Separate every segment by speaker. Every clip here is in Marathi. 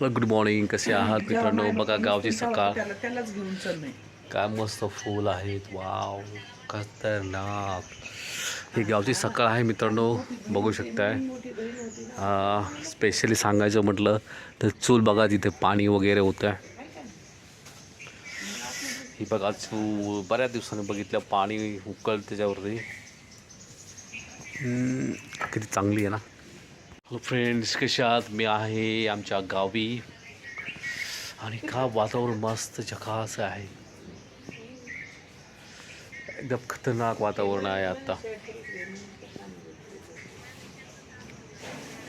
Speaker 1: गुड मॉर्निंग कसे आहात मित्रांनो? बघा गावची सकाळ. काय मस्त फूल आहेत. वाव खतरनाक. ही गावची सकाळ आहे मित्रांनो. बघू शकताय. स्पेशली सांगायचं म्हटलं तर चूल बघा तिथे पाणी वगैरे होतं आहे ही बघा चूल. बऱ्याच दिवसांनी बघितलं पाणी उकळ त्याच्यावरती. किती चांगली आहे ना. हॅलो फ्रेंड्स कशा आहात? मी आहे आमच्या गावी. आणि का वातावरण मस्त झकास आहे. एकदम खतरनाक वातावरण आहे आता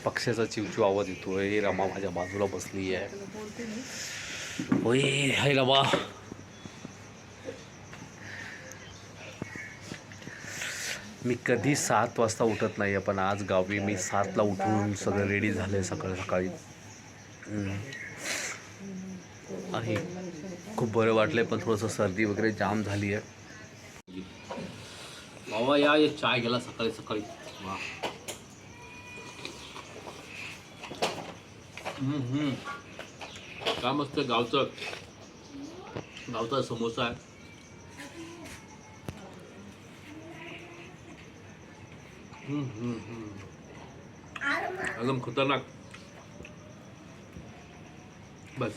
Speaker 1: पक्ष्याचा चिवचिव आवाज येतोय. रमा माझ्या बाजूला बसली आहे ओय हाय रमा. मी कधी सात वाजता उठत नाही आहे पण आज गावी मी सातला उठून सगळं रेडी झालं आहे सकाळी. सकाळी आणि खूप बरं वाटलंय पण थोडंसं सर्दी वगैरे जाम झाली आहे बाबा या ये चाय गेला सकाळी सकाळी. वा. काय मस्त गावचं. गावचा समोसा आहे. હમ હમ હમ. આલમ ખતરનાક. બસ.